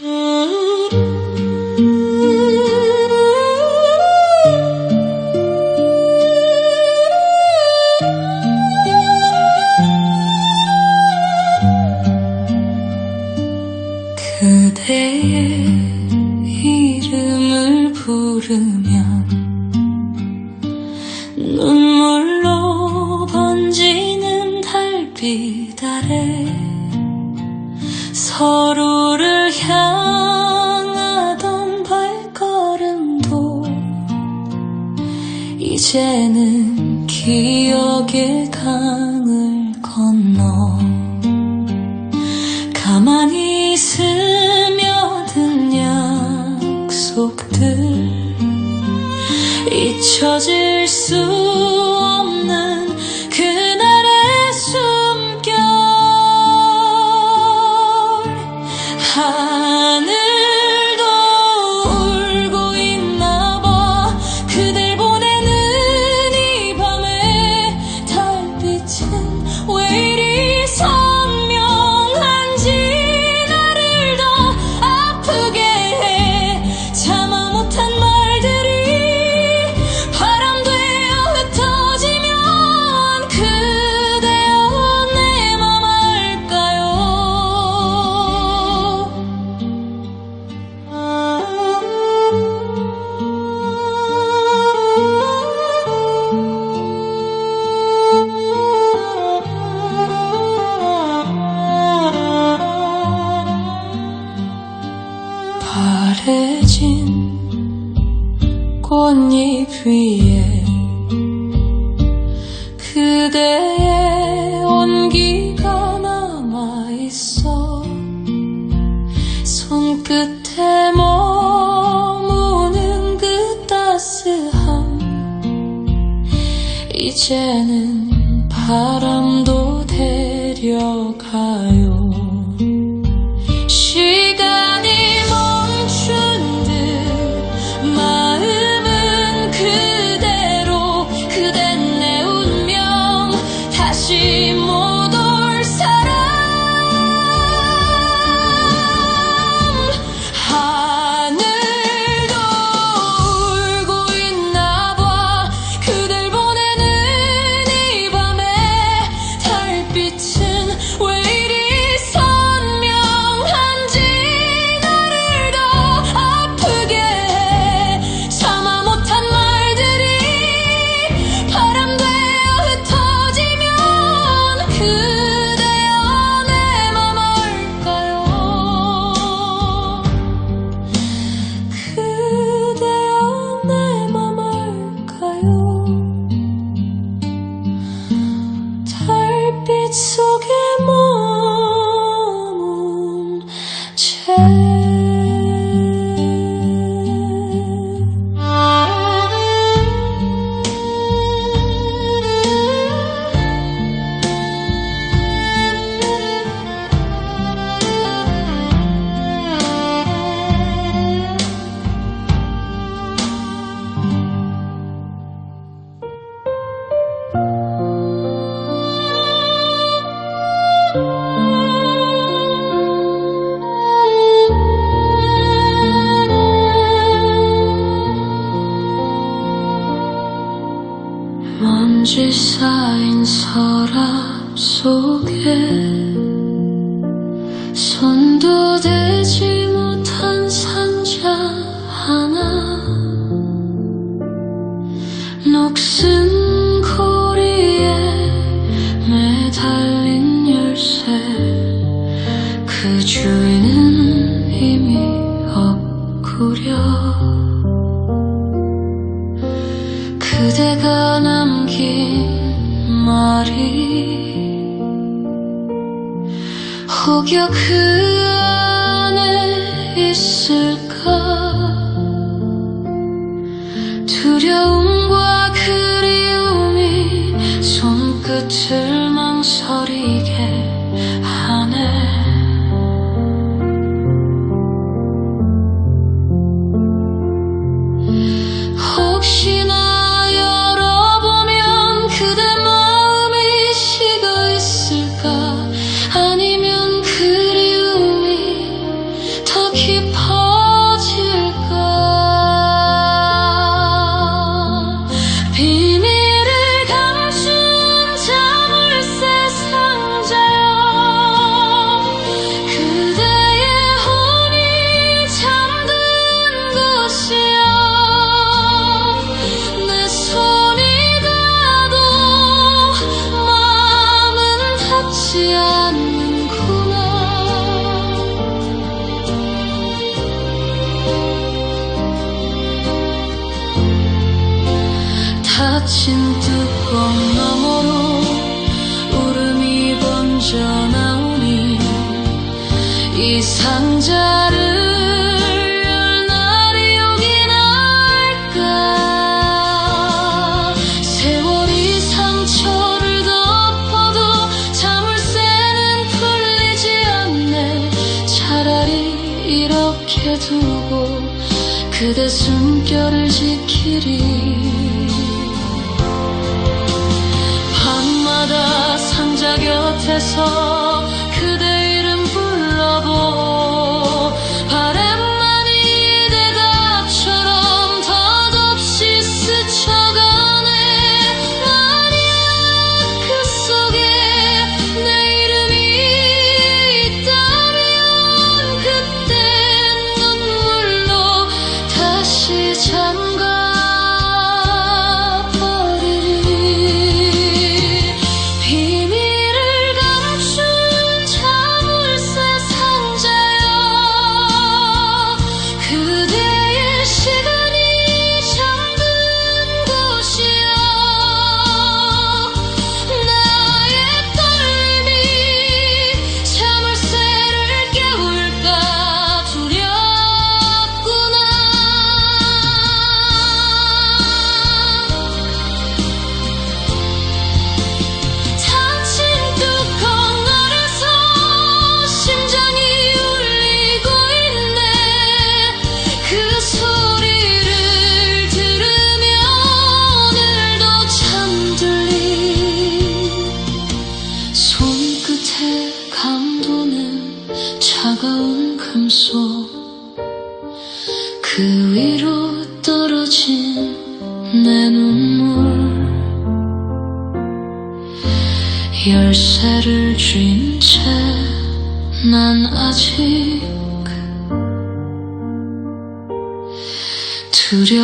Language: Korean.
그대의 이름을 부르면 눈물로 번지는 달빛 아래 서로 향하던 발걸음도 이제는 기억에 가. 가려진 꽃잎 위에 그대의 온기가 남아있어 손끝에 머무는 그 따스함 이제는 편지 쌓인 서랍 속에 손도 대지 못한 상자 하나 녹슨 그대가 남긴 말이 혹여 그 안에 있을까? 닫힌 뚜껑 너머로 울음이 번져 나오니 이 상자를 열 날이 오긴 할까? 세월이 상처를 덮어도 자물쇠는 풀리지 않네. 차라리 이렇게 두고 그대 숨결을 지키리 곁에 감도는 차가운 금속. 그 위로 떨어진 내 눈물. 열쇠를 쥔 채 난 아직 두려워하네